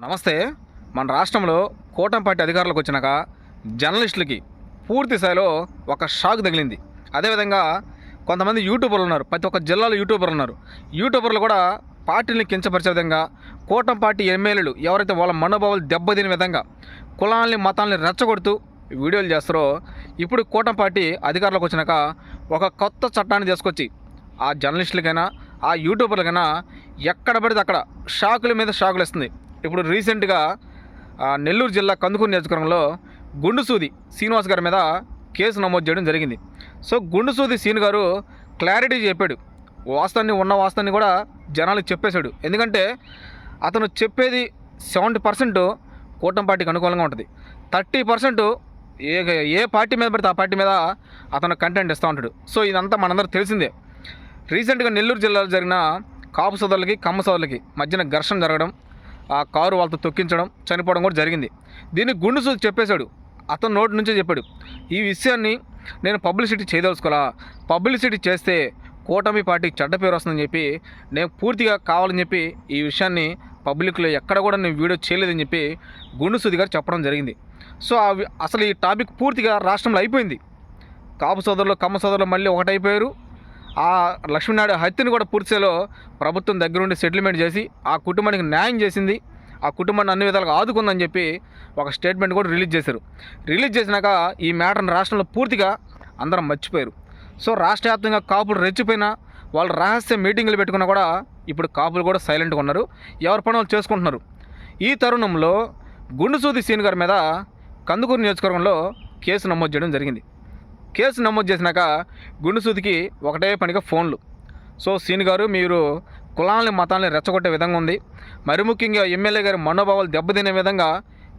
నమస్తే. మన రాష్ట్రంలో కూటమి పార్టీ అధికారులకు వచ్చినాక జర్నలిస్టులకి పూర్తి స్థాయిలో ఒక షాక్ తగిలింది. అదేవిధంగా కొంతమంది యూట్యూబర్లు ఉన్నారు. ప్రతి ఒక్క జిల్లాలో యూట్యూబర్లు ఉన్నారు. యూట్యూబర్లు కూడా పార్టీని కించపరిచే విధంగా కూటమి పార్టీ ఎమ్మెల్యేలు ఎవరైతే వాళ్ళ మనోభావాలు దెబ్బతినే విధంగా కులాలని మతాలని రెచ్చగొడుతూ వీడియోలు చేస్తారో ఇప్పుడు కూటమి పార్టీ అధికారులకు వచ్చినాక ఒక కొత్త చట్టాన్ని తీసుకొచ్చి ఆ జర్నలిస్టులకైనా ఆ యూట్యూబర్లకైనా ఎక్కడ పడితే అక్కడ షాకుల మీద షాకులు ఇస్తుంది ఇప్పుడు రీసెంట్గా నెల్లూరు జిల్లా కందుకూరు నియోజకవర్గంలో గుండుసూది శ్రీనివాస్ గారి మీద కేసు నమోదు చేయడం జరిగింది. సో గుండుసూది సీన్ గారు క్లారిటీ చెప్పాడు. వాస్తవాన్ని ఉన్న వాస్తవాన్ని కూడా జనాలకు చెప్పేశాడు. ఎందుకంటే అతను చెప్పేది సెవెంటీ పర్సెంట్ కూటమి పార్టీకి అనుకూలంగా ఉంటుంది. థర్టీ పర్సెంట్ ఏ ఏ పార్టీ మీద పడితే ఆ పార్టీ మీద అతను కంటెంట్ ఇస్తూ ఉంటాడు. సో ఇదంతా మనందరూ తెలిసిందే. రీసెంట్గా నెల్లూరు జిల్లాలో జరిగిన కాపు సోదరులకి కమ్మ సోదరులకి మధ్యన ఘర్షణ జరగడం ఆ కారు వాళ్ళతో తొక్కించడం చనిపోవడం కూడా జరిగింది. దీన్ని గుండు సూది చెప్పేశాడు. అతను నోటి నుంచే చెప్పాడు ఈ విషయాన్ని నేను పబ్లిసిటీ చేయదలుచుకోవాలా పబ్లిసిటీ చేస్తే కూటమి పార్టీకి చెడ్డ పేరు వస్తుందని చెప్పి నేను పూర్తిగా కావాలని చెప్పి ఈ విషయాన్ని పబ్లిక్లో ఎక్కడ కూడా నేను వీడియో చేయలేదని చెప్పి గుండు సూది గారు చెప్పడం జరిగింది. సో అసలు ఈ టాపిక్ పూర్తిగా రాష్ట్రంలో అయిపోయింది. కాపు సోదరులు కమ్మ సోదరులు మళ్ళీ ఒకటైపోయారు. ఆ లక్ష్మీనాయుడు హత్యను కూడా పూర్తిలో ప్రభుత్వం దగ్గరుండి సెటిల్మెంట్ చేసి ఆ కుటుంబానికి న్యాయం చేసింది. ఆ కుటుంబాన్ని అన్ని విధాలుగా ఆదుకుందని చెప్పి ఒక స్టేట్మెంట్ కూడా రిలీజ్ చేశారు. రిలీజ్ చేసినాక ఈ మ్యాటర్ని రాష్ట్రంలో పూర్తిగా అందరం మర్చిపోయారు. సో రాష్ట్ర వ్యాప్తంగా కాపులు రెచ్చిపోయినా వాళ్ళు రహస్య మీటింగులు పెట్టుకున్నా కూడా ఇప్పుడు కాపులు కూడా సైలెంట్గా ఉన్నారు. ఎవరి పని వాళ్ళు చేసుకుంటున్నారు? ఈ తరుణంలో గుండుసూది సీన్ గారి మీద కందుకూరు నియోజకవర్గంలో కేసు నమోదు చేయడం జరిగింది. కేసు నమోదు చేసినాక గుండుసూదికి ఒకటే పనిగా ఫోన్లు. సో సీన్ గారు మీరు కులాలని మతాలని రెచ్చగొట్టే విధంగా ఉంది. మరి ముఖ్యంగా ఎమ్మెల్యే గారి మనోభావాలు దెబ్బతినే విధంగా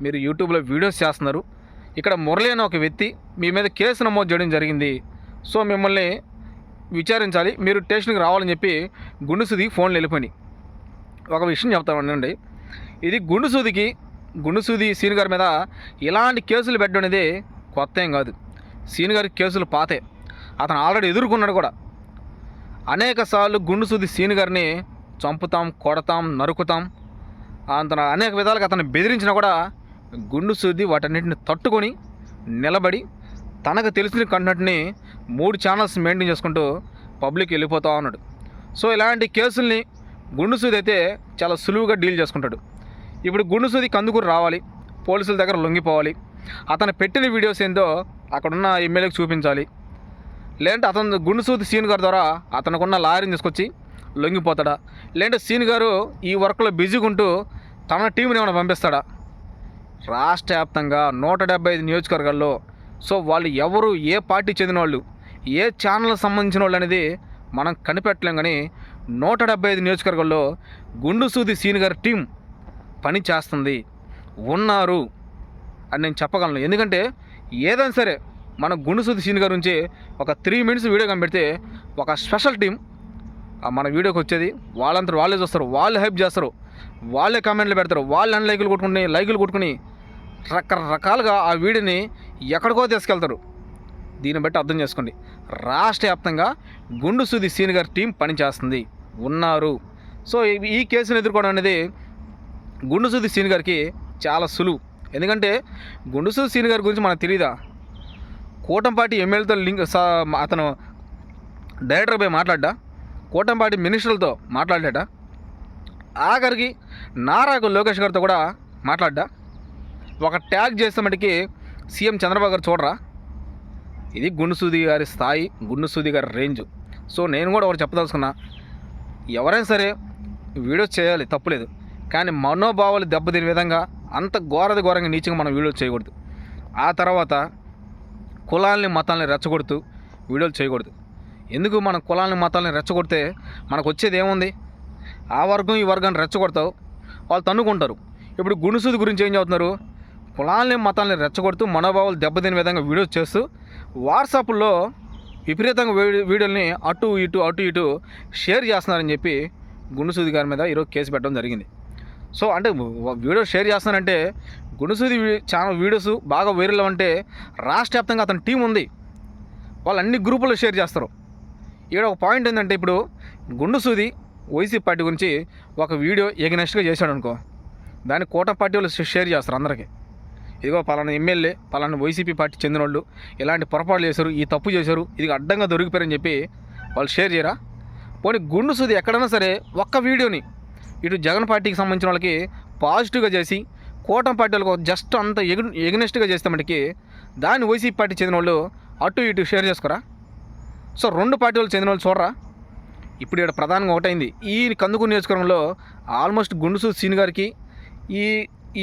మీరు యూట్యూబ్లో వీడియోస్ చేస్తున్నారు. ఇక్కడ మురళి అనే ఒక వ్యక్తి మీ మీద కేసు నమోదు చేయడం జరిగింది. సో మిమ్మల్ని విచారించాలి. మీరు స్టేషన్కి రావాలని చెప్పి గుండుసూదికి ఫోన్లు వెళ్ళిపోయినాయి. ఒక విషయం చెప్తామండి ఇది గుండుసూదికి గుండుసూది సీన్ గారి మీద ఇలాంటి కేసులు పెట్టడం అనేది కొత్త ఏం కాదు. సీన్ గారి కేసులు పాతే. అతను ఆల్రెడీ ఎదుర్కొన్నాడు కూడా. అనేక సార్లు గుండుసూది సీన్ గారిని చంపుతాం కొడతాం నరుకుతాం. అతను అనేక విధాలుగా అతను బెదిరించినా కూడా గుండుసూది వాటన్నిటిని తట్టుకొని నిలబడి తనకు తెలిసిన కంటెంట్ని మూడు ఛానల్స్ మెయింటైన్ చేసుకుంటూ పబ్లిక్ వెళ్ళిపోతా ఉన్నాడు. సో ఇలాంటి కేసుల్ని గుండుసూది అయితే చాలా సులువుగా డీల్ చేసుకుంటాడు. ఇప్పుడు గుండుసూది కందుకూరు రావాలి. పోలీసుల దగ్గర లొంగిపోవాలి. అతను పెట్టిన వీడియోస్ ఏందో అక్కడున్న ఎమ్మెల్యేకి చూపించాలి. లేదంటే అతను గుండుసూది సీన్ గారి ద్వారా అతనుకున్న లారీని తీసుకొచ్చి లొంగిపోతాడా? లేదంటే సీన్ గారు ఈ వర్క్లో బిజీగా ఉంటూ తన టీంని ఏమైనా పంపిస్తాడా? రాష్ట్ర వ్యాప్తంగా నూట డెబ్బై ఐదు నియోజకవర్గాల్లో సో వాళ్ళు ఎవరు ఏ పార్టీ చెందిన వాళ్ళు ఏ ఛానల్కి సంబంధించిన వాళ్ళు అనేది మనం కనిపెట్టలేం కానీ నూట డెబ్బై ఐదు నియోజకవర్గాల్లో గుండుసూది సీన్ గారి టీం పని చేస్తుంది. ఉన్నారు అని నేను చెప్పగలను. ఎందుకంటే ఏదైనా సరే మన గుండుసూది సీన్ గారి నుంచి ఒక త్రీ మినిట్స్ వీడియో కనిపెడితే ఒక స్పెషల్ టీం ఆ మన వీడియోకి వచ్చేది. వాళ్ళంతా వాళ్ళే చూస్తారు. వాళ్ళు హెల్ప్ చేస్తారు. వాళ్ళే కామెంట్లు పెడతారు. వాళ్ళు అన్ని లైకులు కొట్టుకుని లైకులు కొట్టుకుని రకరకాలుగా ఆ వీడియోని ఎక్కడికో తీసుకెళ్తారు. దీన్ని బట్టి అర్థం చేసుకోండి. రాష్ట్ర వ్యాప్తంగా గుండు సుది సీన్ గారి టీం పనిచేస్తుంది. ఉన్నారు. సో ఈ- ఈ కేసును ఎదుర్కోవడం అనేది గుండు సుది సీన్ గారికి చాలా సులువు. ఎందుకంటే గుండుసు సీని గారి గురించి మనకు తెలియదా కూటంపాటి ఎమ్మెల్యేతో లింక్ అతను డైరెక్టర్ పోయి మాట్లాడ్డా? కూటంపాటి మినిస్టర్లతో మాట్లాడాడా? ఆఖరికి నారాకు లోకేష్ గారితో కూడా మాట్లాడ్డా? ఒక ట్యాగ్ చేస్తే మటుకి సీఎం చంద్రబాబు గారు చూడరా? ఇది గుండుసూది గారి స్థాయి గుండుసూది గారి రేంజ్. సో నేను కూడా ఒకటి చెప్పదలుచుకున్నా. ఎవరైనా సరే వీడియోస్ చేయాలి తప్పులేదు. కానీ మనోభావాలు దెబ్బతినే విధంగా అంత ఘోరది ఘోరంగా నీచంగా మనం వీడియోలు చేయకూడదు. ఆ తర్వాత కులాల్ని మతాల్ని రెచ్చగొడుతూ వీడియోలు చేయకూడదు. ఎందుకు మన కులాలని మతాల్ని రెచ్చగొడితే మనకు వచ్చేది ఏముంది? ఆ వర్గం ఈ వర్గాన్ని రెచ్చగొడతావు. వాళ్ళు తన్నుకుంటారు. ఇప్పుడు గుణసూది గురించి ఏం చదువుతున్నారు కులాలని మతాల్ని రెచ్చగొడుతూ మనోభావాలు దెబ్బతినే విధంగా వీడియోస్ చేస్తూ వాట్సాప్లో విపరీతంగా వీడియోని అటు ఇటు అటు ఇటు షేర్ చేస్తున్నారని చెప్పి గుండుసూది గారి మీద ఈరోజు కేసు పెట్టడం జరిగింది. సో అంటే వీడియో షేర్ చేస్తానంటే గుణసూది ఛానల్ వీడియోస్ బాగా వైరల్ అంటే రాష్ట్ర వ్యాప్తంగా అతని టీం ఉంది. వాళ్ళు అన్ని గ్రూపుల్లో షేర్ చేస్తారు. ఇక్కడ ఒక పాయింట్ ఏంటంటే ఇప్పుడు గుండుసూది వైసీపీ పార్టీ గురించి ఒక వీడియో ఎగనెస్ట్గా చేశాడు అనుకో దాన్ని కోట పార్టీ వాళ్ళు షేర్ చేస్తారు అందరికీ. ఇదిగో పలానా ఎమ్మెల్యే పలానా వైసీపీ పార్టీ చెందిన వాళ్ళు ఇలాంటి పొరపాట్లు చేశారు ఈ తప్పు చేశారు ఇది అడ్డంగా దొరికిపోయారని చెప్పి వాళ్ళు షేర్ చేయరా? పోనీ గుండు ఎక్కడైనా సరే ఒక్క వీడియోని ఇటు జగన్ పార్టీకి సంబంధించిన వాళ్ళకి పాజిటివ్గా చేసి కూటమి పార్టీ వాళ్ళకి జస్ట్ అంత ఎగు ఎగనెస్ట్గా చేస్తే మటుకి దాన్ని వైసీపీ పార్టీ చెందిన వాళ్ళు అటు ఇటు షేర్ చేసుకోరా? సో రెండు పార్టీ వాళ్ళు చెందిన వాళ్ళు చూడరా? ఇప్పుడు ఇక్కడ ప్రధానంగా ఒకటైంది. ఈ కందుకూరు నియోజకవర్గంలో ఆల్మోస్ట్ గుండుసు సీని గారికి ఈ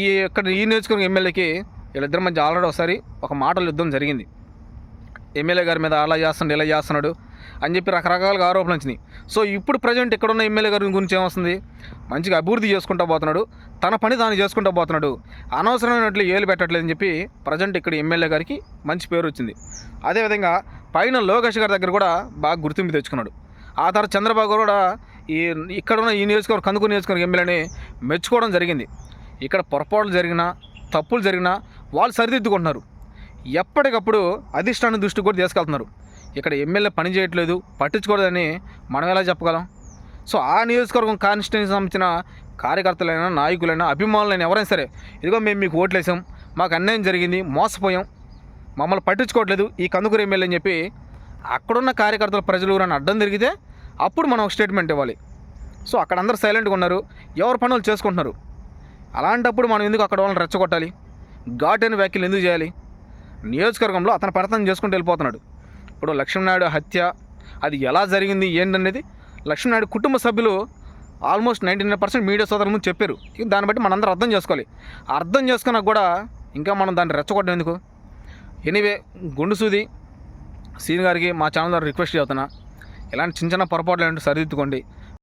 ఈ ఇక్కడ ఈ నియోజకవర్గం ఎమ్మెల్యేకి వీళ్ళిద్దరి మధ్య ఆల్రెడీ ఒకసారి ఒక మాటల యుద్ధం జరిగింది. ఎమ్మెల్యే గారి మీద అలా చేస్తున్నాడు ఇలా చేస్తున్నాడు. అని చెప్పి రకరకాలుగా ఆరోపణలు వచ్చినాయి. సో ఇప్పుడు ప్రజెంట్ ఇక్కడున్న ఎమ్మెల్యే గారి గురించి ఏమొస్తుంది? మంచిగా అభివృద్ధి చేసుకుంటూ పోతున్నాడు. తన పని తాను చేసుకుంటూ పోతున్నాడు. అనవసరమైనట్లు ఏలు పెట్టట్లేదని చెప్పి ప్రజెంట్ ఇక్కడ ఎమ్మెల్యే గారికి మంచి పేరు వచ్చింది. అదేవిధంగా పైన లోకేష్ గారి దగ్గర కూడా బాగా గుర్తింపు తెచ్చుకున్నాడు. ఆ తర్వాత చంద్రబాబు కూడా ఈ ఇక్కడ ఉన్న ఈ నియోజకవర్గం కందుకూరు నియోజకవర్గం ఎమ్మెల్యేని మెచ్చుకోవడం జరిగింది. ఇక్కడ పొరపాట్లు జరిగినా తప్పులు జరిగినా వాళ్ళు సరిదిద్దుకుంటున్నారు. ఎప్పటికప్పుడు అధిష్టాన దృష్టి కూడా తీసుకెళ్తున్నారు. ఇక్కడ ఎమ్మెల్యే పని చేయట్లేదు పట్టించుకోలేదని మనం ఎలా చెప్పగలం? సో ఆ నియోజకవర్గం కాన్స్టిట్యున్సీ సంబంధించిన కార్యకర్తలైనా నాయకులైనా అభిమానులైనా ఎవరైనా సరే ఇదిగో మేము మీకు ఓట్లేసాం మాకు అన్యాయం జరిగింది మోసపోయాం మమ్మల్ని పట్టించుకోవట్లేదు ఈ కందుకూరు ఎమ్మెల్యే అని చెప్పి అక్కడున్న కార్యకర్తల ప్రజలు అని అడ్డం జరిగితే అప్పుడు మనం ఒక స్టేట్మెంట్ ఇవ్వాలి. సో అక్కడ అందరూ సైలెంట్గా ఉన్నారు ఎవరు పనులు చేసుకుంటున్నారు? అలాంటప్పుడు మనం ఎందుకు అక్కడ వాళ్ళని రెచ్చగొట్టాలి? ఘాటైన వ్యాఖ్యలు ఎందుకు చేయాలి? నియోజకవర్గంలో అతను పడతాను చేసుకుంటూ వెళ్ళిపోతున్నాడు. ఇప్పుడు లక్ష్మీనాయుడు హత్య అది ఎలా జరిగింది ఏంటనేది లక్ష్మీనాయుడు కుటుంబ సభ్యులు almost ninety nine percent media సోదరుల ముందు చెప్పారు. దాన్ని బట్టి మనందరం అర్థం చేసుకోవాలి. అర్థం చేసుకున్నా కూడా ఇంకా మనం దాన్ని రెచ్చగొట్టడం ఎందుకు? ఎనీవే గుండు సూది సీన్ గారికి మా ఛానల్ ద్వారా రిక్వెస్ట్ చేస్తున్నా. ఇలాంటి చిన్న చిన్న పొరపాట్లు ఏంటో సరిదిద్దుకోండి.